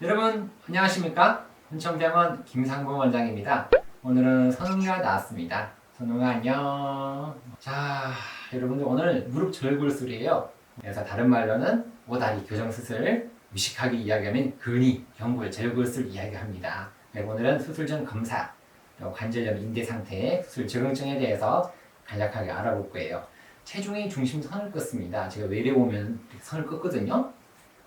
여러분 안녕하십니까? hun천병원 김상봉 원장입니다. 오늘은 선웅이가 나왔습니다. 선웅아 안녕. 자, 여러분들 오늘 무릎 절골술이에요. 그래서 다른 말로는 오다리 교정 수술, 무식하게 이야기하면 근이, 경골, 절골술 이야기합니다. 네, 오늘은 수술 전 검사, 또 관절염 인대 상태, 수술 적응증에 대해서 간략하게 알아볼 거예요. 체중의 중심 선을 껐습니다. 제가 외래 오면 선을 껐거든요.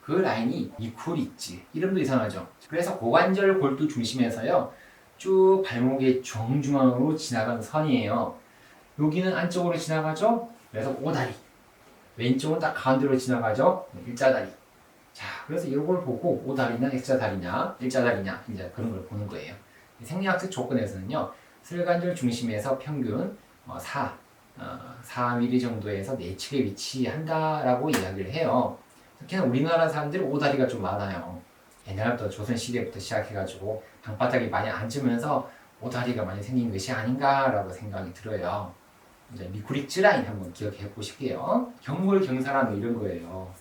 그 라인이 이퀄있지 이름도 이상하죠. 그래서 고관절 골두 중심에서요 쭉 발목의 정중앙으로 지나가는 선이에요. 여기는 안쪽으로 지나가죠. 그래서 오다리. 왼쪽은 딱 가운데로 지나가죠. 일자다리. 자, 그래서 이걸 보고 오다리냐 X자다리냐 일자다리냐 이제 그런 걸 보는 거예요. 생리학적 조건에서는요 슬관절 중심에서 평균 어, 4, 어, 4mm 정도에서 내측에 위치한다라고 이야기를 해요. 특히나 우리나라 사람들이 오다리가 좀 많아요. 옛날부터 조선 시대부터 시작해가지고 방바닥에 많이 앉으면서 오다리가 많이 생긴 것이 아닌가라고 생각이 들어요. 이제 미쿠리츠 라인 한번 기억해 보실게요. 경골 경사란 뭐 이런 거예요.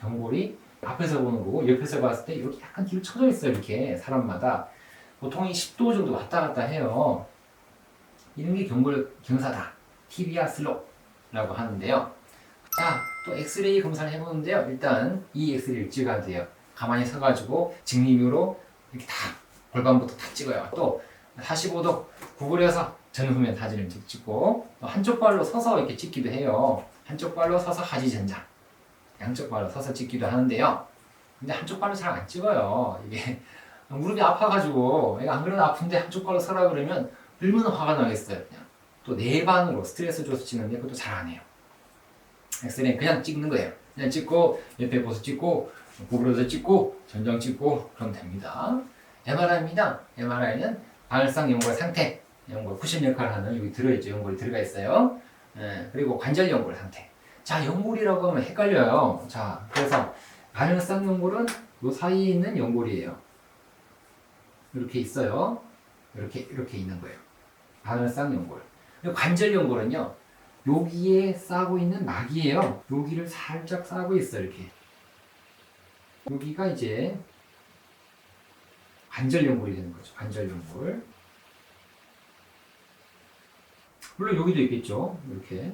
경골이 앞에서 보는 거고 옆에서 봤을 때 이렇게 약간 뒤로 쳐져 있어요. 이렇게 사람마다 보통 이 10도 정도 왔다 갔다 해요. 이런 게 경골 경사다. 티비아 슬로라고 하는데요. 자, 또 엑스레이 검사를 해보는데요. 일단 이 엑스레이를 찍어야 돼요. 가만히 서가지고 직립으로 이렇게 다 골반부터 다 찍어요. 또 45도 구부려서 전후면 사진을 찍고 또 한쪽 발로 서서 이렇게 찍기도 해요. 한쪽 발로 서서 하지 전장, 양쪽 발로 서서 찍기도 하는데요. 근데 한쪽 발로 잘 안 찍어요. 이게 무릎이 아파가지고 얘가 안 그래도 아픈데 한쪽 발로 서라 그러면 얼마나 화가 나겠어요. 그냥 또 네 반으로 스트레스 줘서 찍는데 그것도 잘 안 해요. 엑스레이 그냥 찍는 거예요. 그냥 찍고 옆에 보서 찍고 구부려서 찍고 전정 찍고 그러면 됩니다. MRI입니다. MRI는 발상 연골 상태, 연골 쿠션 역할을 하는 여기 들어있죠. 연골이 들어가 있어요. 예, 그리고 관절 연골 상태. 자, 연골이라고 하면 헷갈려요. 자, 그래서 반응성 연골은 요 사이에 있는 연골이에요. 이렇게 있어요. 이렇게 이렇게 있는 거예요. 반응성 연골. 관절 연골은요. 여기에 싸고 있는 막이에요. 여기를 살짝 싸고 있어 이렇게. 여기가 이제 관절 연골이 되는 거죠. 관절 연골. 물론 여기도 있겠죠. 이렇게.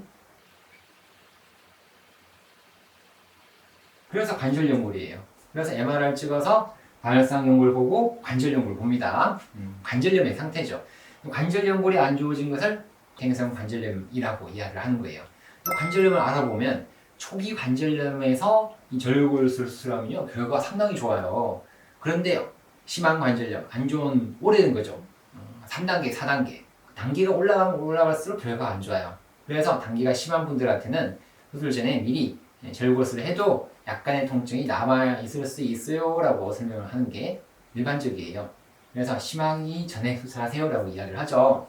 그래서 관절 연골이에요. 그래서 MRI를 찍어서 발상 연골 보고 관절 연골 봅니다. 음, 관절염의 상태죠. 관절 연골이 안 좋아진 것을 갱성 관절염이라고 이야기를 하는 거예요. 관절염을 알아보면 초기 관절염에서 이 절골술 수술하면요 결과가 상당히 좋아요. 그런데요 심한 관절염 안 좋은 오래된 거죠. 어, 3단계, 4단계 단계가 올라가면 올라갈수록 결과가 안 좋아요. 그래서 단계가 심한 분들한테는 수술 전에 미리 절골술을 해도 약간의 통증이 남아 있을 수 있어요라고 설명을 하는 게 일반적이에요. 그래서 심하기 전에 수술하세요라고 이야기를 하죠.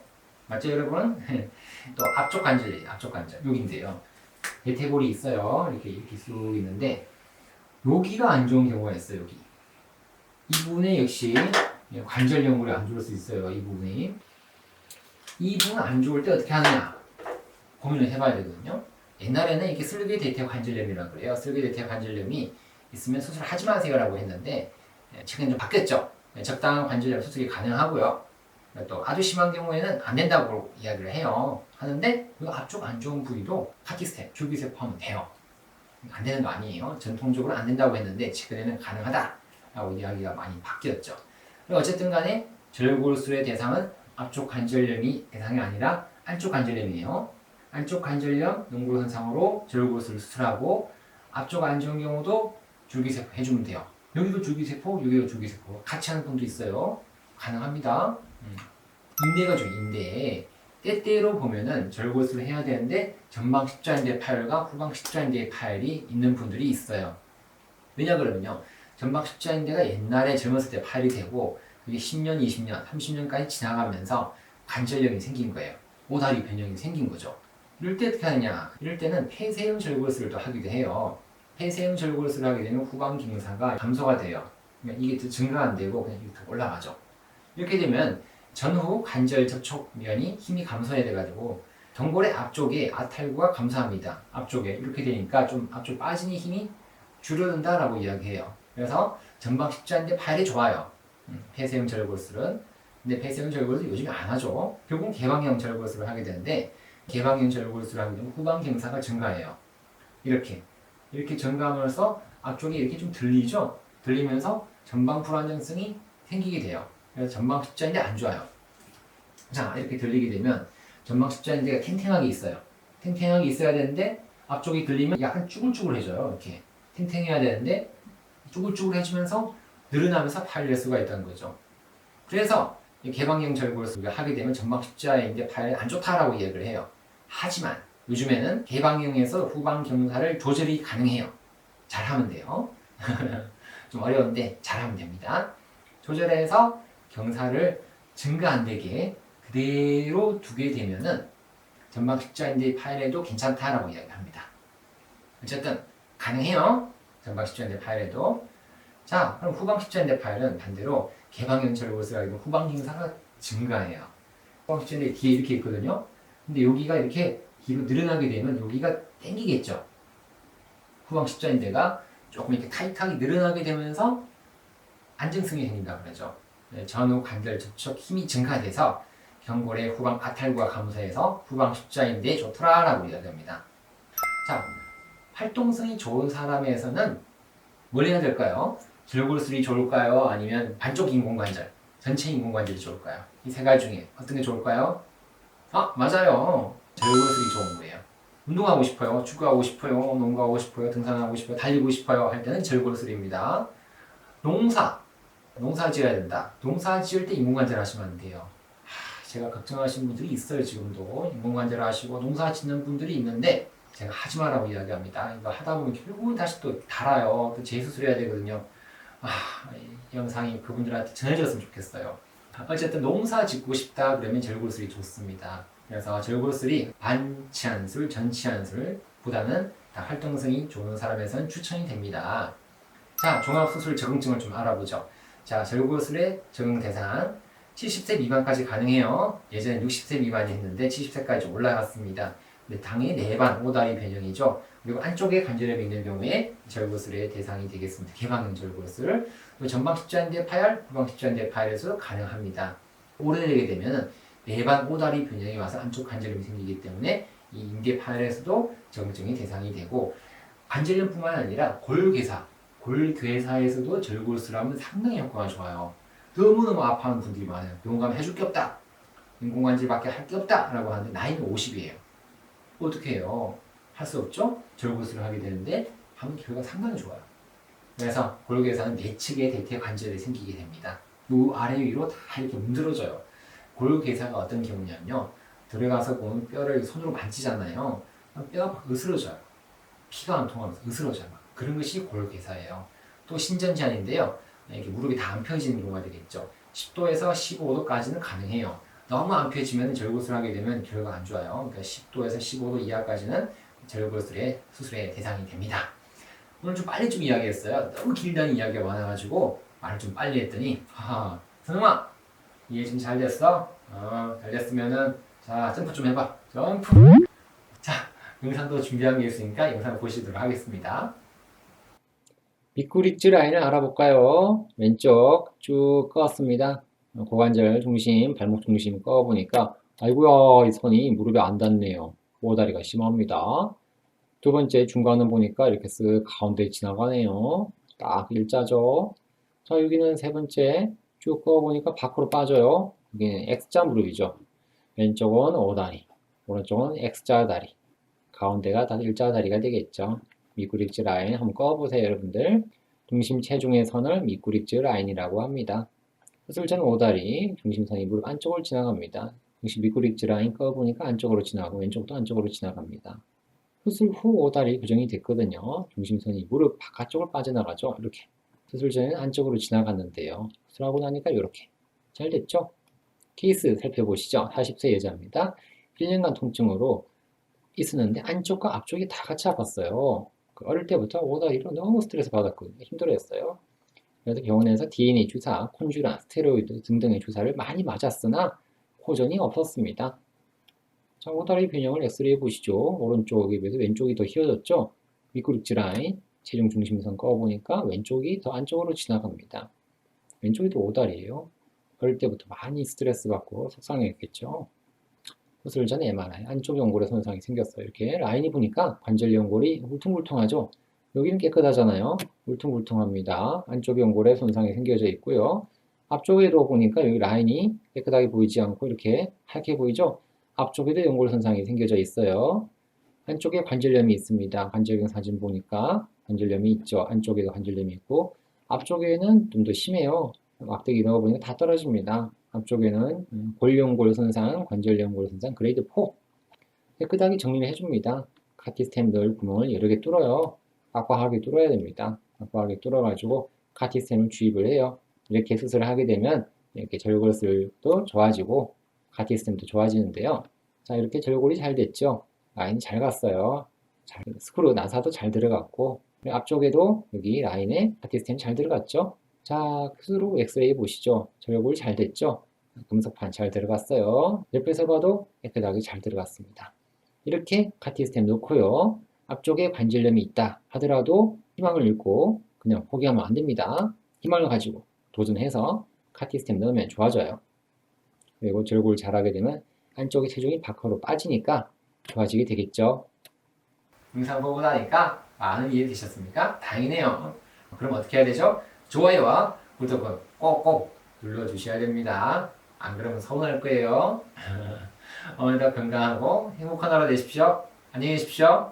맞죠, 여러분? 또 앞쪽 관절, 앞쪽 관절 여기인데요. 대퇴골이 있어요. 이렇게 이렇게 쭉 있는데 여기가 안 좋은 경우가 있어요. 여기 이 부분에 역시 관절 연골이 안 좋을 수 있어요. 이 부분이 이 부분 안 좋을 때 어떻게 하느냐 고민을 해봐야 되거든요. 옛날에는 이렇게 슬개 대퇴 관절염이라고 그래요. 슬개 대퇴 관절염이 있으면 수술하지 마세요라고 했는데 최근에 좀 바뀌었죠. 적당한 관절염 수술이 가능하고요. 또 아주 심한 경우에는 안 된다고 이야기를 해요. 하는데 그 앞쪽 안 좋은 부위도 파티스텝, 줄기세포 하면 돼요. 안 되는 거 아니에요. 전통적으로 안 된다고 했는데 최근에는 가능하다라고 이야기가 많이 바뀌었죠. 어쨌든 간에 절골술의 대상은 앞쪽 관절염이 대상이 아니라 안쪽 관절염이에요. 안쪽 관절염 연골 현상으로 절골술을 수술하고 앞쪽 안 좋은 경우도 줄기세포 해주면 돼요. 여기도 줄기세포, 여기도 줄기세포 같이 하는 분도 있어요. 가능합니다. 음. 인대가 죠 인대. 때때로 보면은 절골술을 해야 되는데 전방 십자인대 파열과 후방 십자인대 파열이 있는 분들이 있어요. 왜냐 그러면요. 전방 십자인대가 옛날에 젊었을 때 파열이 되고 그게 10년, 20년, 30년까지 지나가면서 관절염이 생긴 거예요. 오다리 변형이 생긴 거죠. 이럴 때 어떻게 하느냐? 이럴 때는 폐쇄형 절골술을 또 하기도 해요. 폐쇄형 절골술을 하게 되면 후방 기능사가 감소가 돼요. 그러니까 이게 더 증가 안 되고 그냥 이렇게 올라가죠. 이렇게 되면 전후 관절 접촉면이 힘이 감소해야 돼가지고 전골의 앞쪽에 아탈구가 감소합니다. 앞쪽에 이렇게 되니까 좀 앞쪽 빠지는 힘이 줄어든다라고 이야기해요. 그래서 전방 십자인대 파열이 좋아요. 음, 폐쇄형 절골술은. 근데 폐쇄형 절골술 요즘에 안 하죠. 결국은 개방형 절골술을 하게 되는데 개방형 절골술을 하게 되면 후방 경사가 증가해요. 이렇게 이렇게 증가하면서 앞쪽이 이렇게 좀 들리죠. 들리면서 전방 불안정성이 생기게 돼요. 그래서 전방 십자인대 안 좋아요. 자 이렇게 들리게 되면 전방 십자인대가 탱탱하게 있어요. 탱탱하게 있어야 되는데 앞쪽이 들리면 약간 쭈글쭈글해져요. 이렇게 탱탱해야 되는데 쭈글쭈글해지면서 늘어나면서 파열될 수가 있다는 거죠. 그래서 이 개방형 절골술을 하게 되면 전방 십자인대 파열이 안 좋다라고 이야기를 해요. 하지만 요즘에는 개방형에서 후방 경사를 조절이 가능해요. 잘하면 돼요. 좀 어려운데 잘하면 됩니다. 조절해서 경사를 증가 안 되게 그대로 두게 되면은 전방 십자인대 파열에도 괜찮다라고 이야기합니다. 어쨌든 가능해요. 전방 십자인대 파열에도. 자, 그럼 후방 십자인대 파열은 반대로 절골술을 하게 되면 후방 경사가 증가해요. 후방 십자인대 뒤에 이렇게 있거든요. 근데 여기가 이렇게 뒤로 늘어나게 되면 여기가 땡기겠죠. 후방 십자인대가 조금 이렇게 타이트하게 늘어나게 되면서 안정성이 생긴다 그러죠. 네, 전후 관절 접촉 힘이 증가돼서 경골의 후방 아탈구가 감소해서 후방 십자인대에 좋더라라고 이야기합니다. 자, 활동성이 좋은 사람에서는 뭘 해야 될까요? 절골술이 좋을까요? 아니면 반쪽 인공관절, 전체 인공관절이 좋을까요? 이 세 가지 중에 어떤 게 좋을까요? 아, 맞아요. 절골술이 좋은 거예요. 운동하고 싶어요. 축구하고 싶어요. 농구하고 싶어요. 등산하고 싶어요. 달리고 싶어요. 할 때는 절골술입니다. 농사. 농사 지어야 된다. 농사 지을 때 인공관절 하시면 안 돼요. 하, 제가 걱정하시는 분들이 있어요. 지금도. 인공관절 하시고 농사 짓는 분들이 있는데 제가 하지 마라고 이야기합니다. 이거 하다 보면 결국은 다시 또 달아요. 또 재수술해야 되거든요. 아, 이 영상이 그분들한테 전해졌으면 좋겠어요. 어쨌든 농사 짓고 싶다 그러면 절골술이 좋습니다. 그래서 절골술이 반치안술, 전치안술보다는 다 활동성이 좋은 사람에서는 추천이 됩니다. 자, 종합수술 적응증을 좀 알아보죠. 자, 절골술의 적응 대상 70세 미만까지 가능해요. 예전에 60세 미만이 했는데 70세까지 올라갔습니다. 당연히 내반, 오다리 변형이죠. 그리고 안쪽에 관절염이 있는 경우에 절골술의 대상이 되겠습니다. 개방형. 그리고 전방 십자인대 파열, 후방 십자인대 파열에서 가능합니다. 오래되게 되면 내반 오다리 변형이 와서 안쪽 관절염이 생기기 때문에 이 인대 파열에서도 정증의 대상이 되고 관절염뿐만 아니라 골괴사, 골괴사에서도 절골술을 하면 상당히 효과가 좋아요. 너무너무 아파하는 분들이 많아요. 병원 가면 해줄 게 없다. 인공관절밖에 할 게 없다. 라고 하는데 나이는 50이에요. 어떻게 해요? 할 수 없죠? 절골술을 하게 되는데 하면 결과가 상당히 좋아요. 그래서 골격에서는 내측의 대퇴 관절이 생기게 됩니다. 우 아래 위로 다 이렇게 문드러져요. 골격계사가 어떤 경우냐면요. 들어가서 보면 뼈를 손으로 만지잖아요. 뼈가 막 으스러져요. 피가 안 통하면서 으스러져요. 막. 그런 것이 골격계사예요. 또 신전지안인데요. 이렇게 무릎이 다 안 펴지는 경우가 되겠죠. 10도에서 15도까지는 가능해요. 너무 안 펴지면 절골술 하게 되면 결과가 안 좋아요. 그러니까 10도에서 15도 이하까지는 절골술의 수술의 대상이 됩니다. 오늘 좀 빨리 좀 이야기했어요. 너무 길다는 이야기가 많아가지고 말을 좀 빨리 했더니 하하 선영아 이해 좀 잘 됐어? 어, 잘 됐으면은 자 점프 좀 해봐. 점프. 자 영상도 준비한 게 있으니까 영상 보시도록 하겠습니다. 밑구리질 라인을 알아볼까요? 왼쪽 쭉 꺼었습니다. 고관절 중심, 발목 중심 꺼보니까 아이고야 이 선이 무릎에 안 닿네요. 오다리가 심합니다. 두 번째 중간은 보니까 이렇게 쓱 가운데 지나가네요. 딱 일자죠. 자 여기는 세 번째 쭉 꺼보니까 밖으로 빠져요. 여기는 X자 무릎이죠. 왼쪽은 O다리, 오른쪽은 X자 다리. 가운데가 다 일자 다리가 되겠죠. 밑구릭질 라인 한번 꺼보세요 여러분들. 중심 체중의 선을 밑구릭질 라인이라고 합니다. 수술자는 오다리, 중심선이 무릎 안쪽을 지나갑니다. 중심 밑구릭질 라인 꺼보니까 안쪽으로 지나가고 왼쪽도 안쪽으로 지나갑니다. 수술 후 오다리 교정이 됐거든요. 중심선이 무릎 바깥쪽을 빠져나가죠. 이렇게. 수술 전에는 안쪽으로 지나갔는데요. 수술하고 나니까 이렇게. 잘 됐죠? 케이스 살펴보시죠. 40세 여자입니다. 1년간 통증으로 있었는데 안쪽과 앞쪽이 다 같이 아팠어요. 그 어릴 때부터 오다리로 너무 스트레스 받았거든요. 힘들어했어요. 그래서 병원에서 DNA 주사, 콘주라, 스테로이드 등등의 주사를 많이 맞았으나 호전이 없었습니다. 자, 오다리 변형을 엑스레이 보시죠. 오른쪽에 비해서 왼쪽이 더 휘어졌죠? 밑구릭질 라인. 체중 중심선 꺼보니까 왼쪽이 더 안쪽으로 지나갑니다. 왼쪽이 더 오다리예요. 어릴 때부터 많이 스트레스 받고 속상했겠죠. 수술 전 MRI 안쪽 연골에 손상이 생겼어요. 이렇게 라인이 보니까 관절 연골이 울퉁불퉁하죠. 여기는 깨끗하잖아요. 울퉁불퉁합니다. 안쪽 연골에 손상이 생겨져 있고요. 앞쪽에도 보니까 여기 라인이 깨끗하게 보이지 않고 이렇게 하얗게 보이죠? 앞쪽에도 연골 손상이 생겨져 있어요. 한쪽에 관절염이 있습니다. 관절경 사진 보니까 관절염이 있죠. 안쪽에도 관절염이 있고 앞쪽에는 좀 더 심해요. 막대기 넣어보니까 다 떨어집니다. 앞쪽에는 음, 골연골 손상, 관절연골 손상 그레이드 4 깨끗하게 정리를 해줍니다. 카티스템 넣을 구멍을 여러 개 뚫어요. 빡빡하게 뚫어야 됩니다. 빡빡하게 뚫어가지고 카티스템을 주입을 해요. 이렇게 수술을 하게 되면 이렇게 절골술도 좋아지고 카티스템도 좋아지는데요. 자 이렇게 절골이 잘 됐죠. 라인이 잘 갔어요. 잘, 스크루 나사도 잘 들어갔고 앞쪽에도 여기 라인에 카티스템 잘 들어갔죠. 자 스스로 엑스레이 보시죠. 절골 잘 됐죠. 금속판 잘 들어갔어요. 옆에서 봐도 깨끗하게 잘 들어갔습니다. 이렇게 카티스템 넣고요. 앞쪽에 관절염이 있다 하더라도 희망을 잃고 그냥 포기하면 안 됩니다. 희망을 가지고 도전해서 카티스템 넣으면 좋아져요. 그리고 절골 잘하게 되면 안쪽에 체중이 밖으로 빠지니까 좋아지게 되겠죠. 영상 보고 나니까 많은 이해 되셨습니까? 다행이네요. 그럼 어떻게 해야 되죠? 좋아요와 구독을 꼭꼭 눌러주셔야 됩니다. 안 그러면 서운할 거예요. 오늘도 건강하고 행복한 하루 되십시오. 안녕히 계십시오.